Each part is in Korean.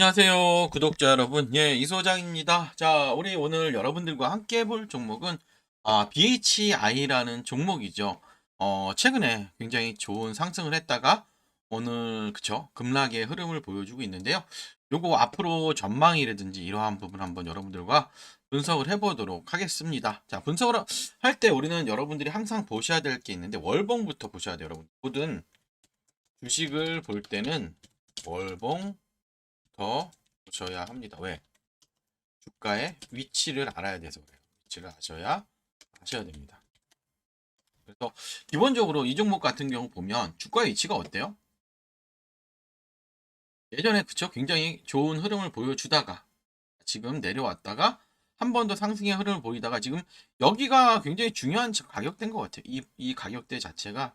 안녕하세요, 구독자 여러분. 예, 이소장입니다. 자, 우리 오늘 여러분들과 함께 볼 종목은 아, BHI라는 종목이죠. 어, 최근에 굉장히 좋은 상승을 했다가 오늘 그쵸 급락의 흐름을 보여주고 있는데요. 요거 앞으로 전망이라든지 이러한 부분 한번 여러분들과 분석을 해보도록 하겠습니다. 자, 분석을 할 때 우리는 여러분들이 항상 보셔야 될 게 있는데 월봉부터 보셔야 돼요, 여러분. 모든 주식을 볼 때는 월봉 더 보셔야 합니다. 왜? 주가의 위치를 알아야 돼서 그래요. 위치를 아셔야 아셔야 됩니다. 그래서 기본적으로 이 종목 같은 경우 보면 주가의 위치가 어때요? 예전에 그쵸? 굉장히 좋은 흐름을 보여주다가 지금 내려왔다가 한 번 더 상승의 흐름을 보이다가 지금 여기가 굉장히 중요한 가격대인 것 같아요. 이, 이 가격대 자체가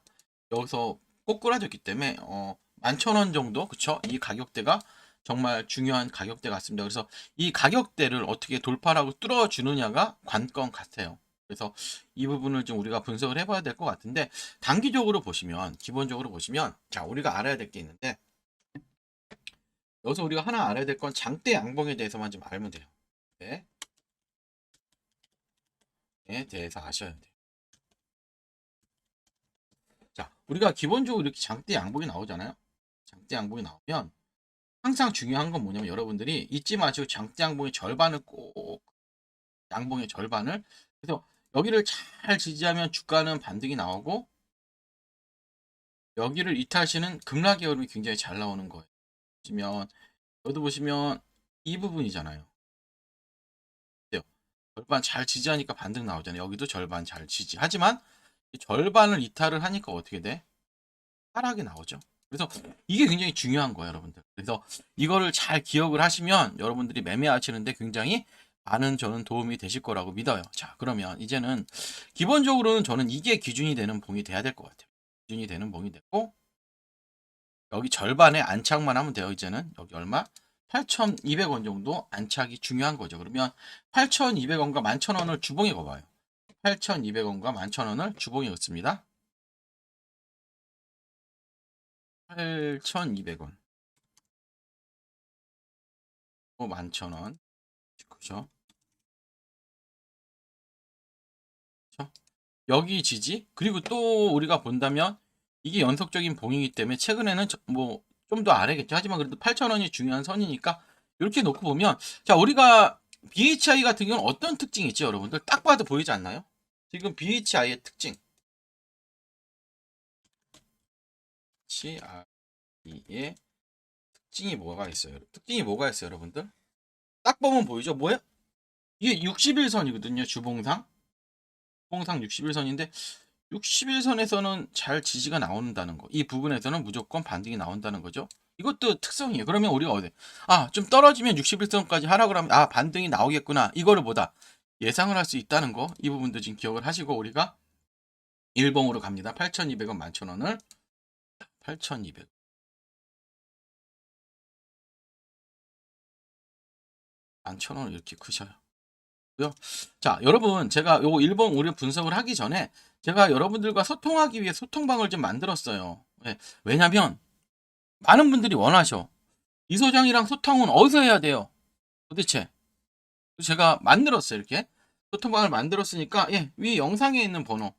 여기서 꼬꾸라졌기 때문에 어, 11,000원 정도 그쵸? 이 가격대가 정말 중요한 가격대 같습니다. 그래서 이 가격대를 어떻게 돌파하고 뚫어주느냐가 관건 같아요. 그래서 이 부분을 좀 우리가 분석을 해봐야 될 것 같은데 단기적으로 보시면 기본적으로 보시면 자 우리가 알아야 될 게 있는데 여기서 우리가 하나 알아야 될 건 장대 양봉에 대해서만 좀 알면 돼요. 네. 에 대해서 아셔야 돼요. 자 우리가 기본적으로 이렇게 장대 양봉이 나오잖아요. 장대 양봉이 나오면 항상 중요한 건 뭐냐면 여러분들이 잊지 마시고 장대 양봉의 절반을 꼭 양봉의 절반을 그래서 여기를 잘 지지하면 주가는 반등이 나오고 여기를 이탈시는 급락의 흐름이 굉장히 잘 나오는 거예요. 보시면 여기도 보시면 이 부분이잖아요. 절반 잘 지지하니까 반등 나오잖아요. 여기도 절반 잘 지지. 하지만 절반을 이탈을 하니까 어떻게 돼? 하락이 나오죠. 그래서 이게 굉장히 중요한 거예요, 여러분들. 그래서 이거를 잘 기억을 하시면 여러분들이 매매하시는데 굉장히 많은 저는 도움이 되실 거라고 믿어요. 자, 그러면 이제는 기본적으로는 저는 이게 기준이 되는 봉이 돼야 될 것 같아요. 기준이 되는 봉이 되고 여기 절반에 안착만 하면 돼요. 이제는 여기 얼마? 8,200원 정도 안착이 중요한 거죠. 그러면 8,200원과 11,000원을 주봉에 거봐요. 8,200원과 11,000원을 주봉에 넣습니다. 8,200원. 또 11,000원. 그죠? 그죠? 여기 지지? 그리고 또 우리가 본다면 이게 연속적인 봉이기 때문에 최근에는 뭐 좀 더 아래겠죠. 하지만 그래도 8,000원이 중요한 선이니까 이렇게 놓고 보면 자, 우리가 BHI 같은 경우는 어떤 특징이 있죠, 여러분들? 딱 봐도 보이지 않나요? 지금 BHI의 특징. BHI의 특징이 뭐가 있어요? 특징이 뭐가 있어요, 여러분들? 딱 보면 보이죠? 뭐야? 이게 61선이거든요, 주봉상. 주봉상 61선인데 61선에서는 잘 지지가 나온다는 거. 이 부분에서는 무조건 반등이 나온다는 거죠. 이것도 특성이에요. 그러면 우리가 어디? 아, 좀 떨어지면 61선까지 하락을 하면 아, 반등이 나오겠구나. 이거를 보다 예상을 할 수 있다는 거. 이 부분도 지금 기억을 하시고 우리가 일봉으로 갑니다. 8,200원, 11,000원을 8,200. 11,000원 이렇게 크셔요. 자, 여러분, 제가 요 일본 우리 분석을 하기 전에 제가 여러분들과 소통하기 위해 소통방을 좀 만들었어요. 네, 왜냐면 많은 분들이 원하셔. 이 소장이랑 소통은 어디서 해야 돼요? 도대체. 제가 만들었어요, 이렇게. 소통방을 만들었으니까, 예, 위 영상에 있는 번호로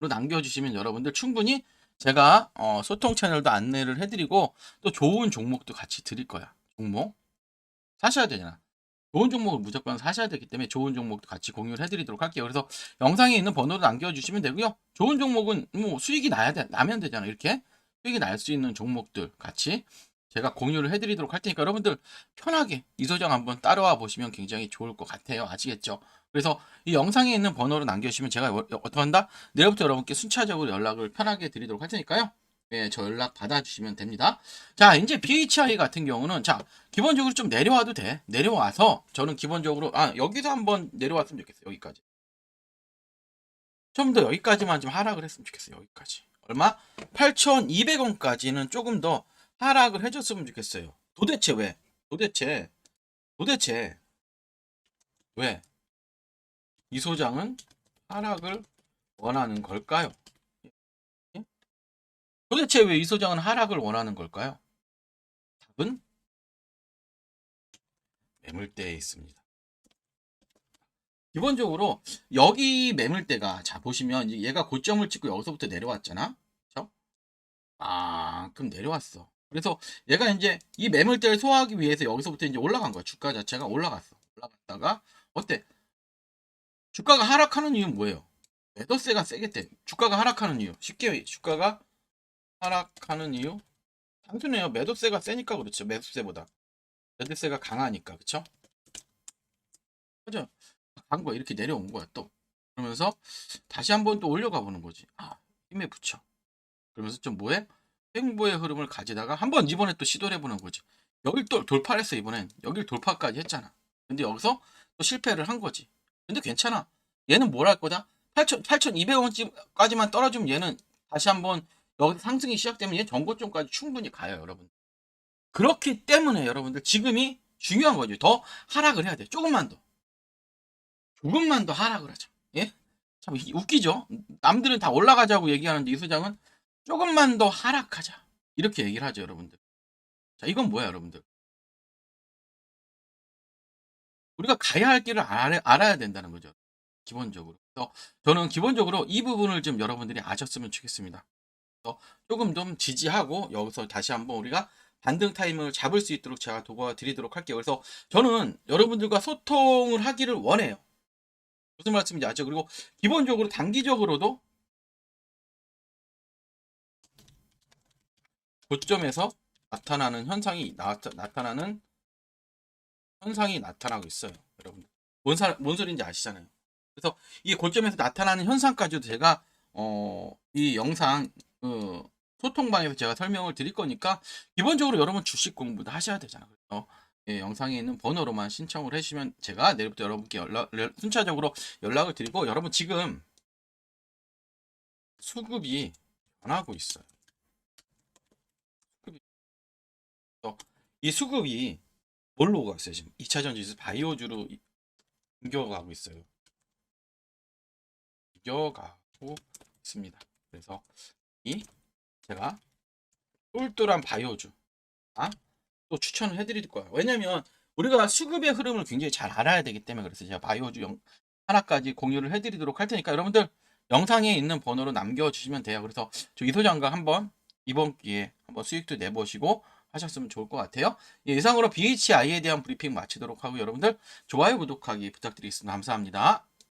남겨주시면 여러분들 충분히 제가 어, 소통 채널도 안내를 해드리고 또 좋은 종목도 같이 드릴 거야. 종목. 사셔야 되잖아. 좋은 종목을 무조건 사셔야 되기 때문에 좋은 종목도 같이 공유를 해드리도록 할게요. 그래서 영상에 있는 번호를 남겨주시면 되고요. 좋은 종목은 뭐 수익이 나야 돼, 나면 되잖아. 이렇게 수익이 날 수 있는 종목들 같이 제가 공유를 해드리도록 할 테니까 여러분들 편하게 이소정 한번 따라와 보시면 굉장히 좋을 것 같아요. 아시겠죠? 그래서 이 영상에 있는 번호를 남겨주시면 제가 어떻게 한다? 내일부터 여러분께 순차적으로 연락을 편하게 드리도록 할 테니까요. 예, 저 연락 받아주시면 됩니다. 자, 이제 BHI 같은 경우는, 자, 기본적으로 좀 내려와도 돼. 내려와서, 저는 기본적으로, 아, 여기서 한번 내려왔으면 좋겠어요. 여기까지. 좀 더 여기까지만 좀 하락을 했으면 좋겠어요. 여기까지. 얼마? 8,200원까지는 조금 더 하락을 해줬으면 좋겠어요. 도대체 왜? 도대체, 도대체, 왜? 이 소장은 하락을 원하는 걸까요? 도대체 왜 이 소장은 하락을 원하는 걸까요? 답은 매물대에 있습니다. 기본적으로 여기 매물대가 자 보시면 얘가 고점을 찍고 여기서부터 내려왔잖아. 그렇죠? 아, 그럼 내려왔어. 그래서 얘가 이제 이 매물대를 소화하기 위해서 여기서부터 이제 올라간 거야. 주가 자체가 올라갔어. 올라갔다가 어때? 주가가 하락하는 이유는 뭐예요? 매도세가 세기 때문에 주가가 하락하는 이유. 쉽게 주가가 하락하는 이유? 단순해요. 매도세가 세니까 그렇죠. 매수세보다. 매도세가 강하니까. 그쵸? 그죠? 간 거야. 이렇게 내려온 거야, 또. 그러면서 다시 한번 또 올려가 보는 거지. 아, 힘에 붙여. 그러면서 좀 뭐해? 행보의 흐름을 가지다가 한번 이번에 또 시도를 해보는 거지. 여길 또 돌파를 했어, 이번엔. 여길 돌파까지 했잖아. 근데 여기서 또 실패를 한 거지. 근데 괜찮아. 얘는 뭘 할 거다? 8,000, 8,200원까지만 떨어지면 얘는 다시 한번 여기서 상승이 시작되면 얘 전고점까지 충분히 가요, 여러분. 그렇기 때문에 여러분들 지금이 중요한 거죠. 더 하락을 해야 돼. 조금만 더. 조금만 더 하락을 하자. 예? 참 이- 웃기죠? 남들은 다 올라가자고 얘기하는데 이 소장은 조금만 더 하락하자. 이렇게 얘기를 하죠, 여러분들. 자, 이건 뭐야, 여러분들? 우리가 가야 할 길을 알아, 알아야 된다는 거죠. 기본적으로. 그래서 저는 기본적으로 이 부분을 좀 여러분들이 아셨으면 좋겠습니다. 그래서 조금 좀 지지하고 여기서 다시 한번 우리가 반등 타임을 잡을 수 있도록 제가 도와 드리도록 할게요. 그래서 저는 여러분들과 소통을 하기를 원해요. 무슨 말씀인지 아죠? 그리고 기본적으로 단기적으로도 고점에서 나타나는 현상이 나, 나타나는 현상이 나타나고 있어요, 여러분. 뭔, 사, 뭔 소리인지 아시잖아요. 그래서 이 고점에서 나타나는 현상까지도 제가 어, 이 영상 그 소통방에서 제가 설명을 드릴 거니까 기본적으로 여러분 주식 공부도 하셔야 되잖아요. 그래서 예, 영상에 있는 번호로만 신청을 해주시면 제가 내일부터 여러분께 연락, 연- 순차적으로 연락을 드리고 여러분 지금 수급이 변하고 있어요. 어, 이 수급이 뭘로 가고 있어요 지금 2차 전지에서 바이오주로 이- 옮겨가고 있어요. 옮겨가고 있습니다. 그래서 이 제가 똘똘한 바이오주 아, 또 추천을 해드릴 거예요. 왜냐면 우리가 수급의 흐름을 굉장히 잘 알아야 되기 때문에 그래서 제가 바이오주 영, 하나까지 공유를 해드리도록 할 테니까 여러분들 영상에 있는 번호로 남겨주시면 돼요. 그래서 저 이소장과 한번 이번 기회에 한번 수익도 내보시고 하셨으면 좋을 것 같아요. 예, 이상으로 BHI에 대한 브리핑 마치도록 하고 여러분들 좋아요 구독하기 부탁드리겠습니다. 감사합니다.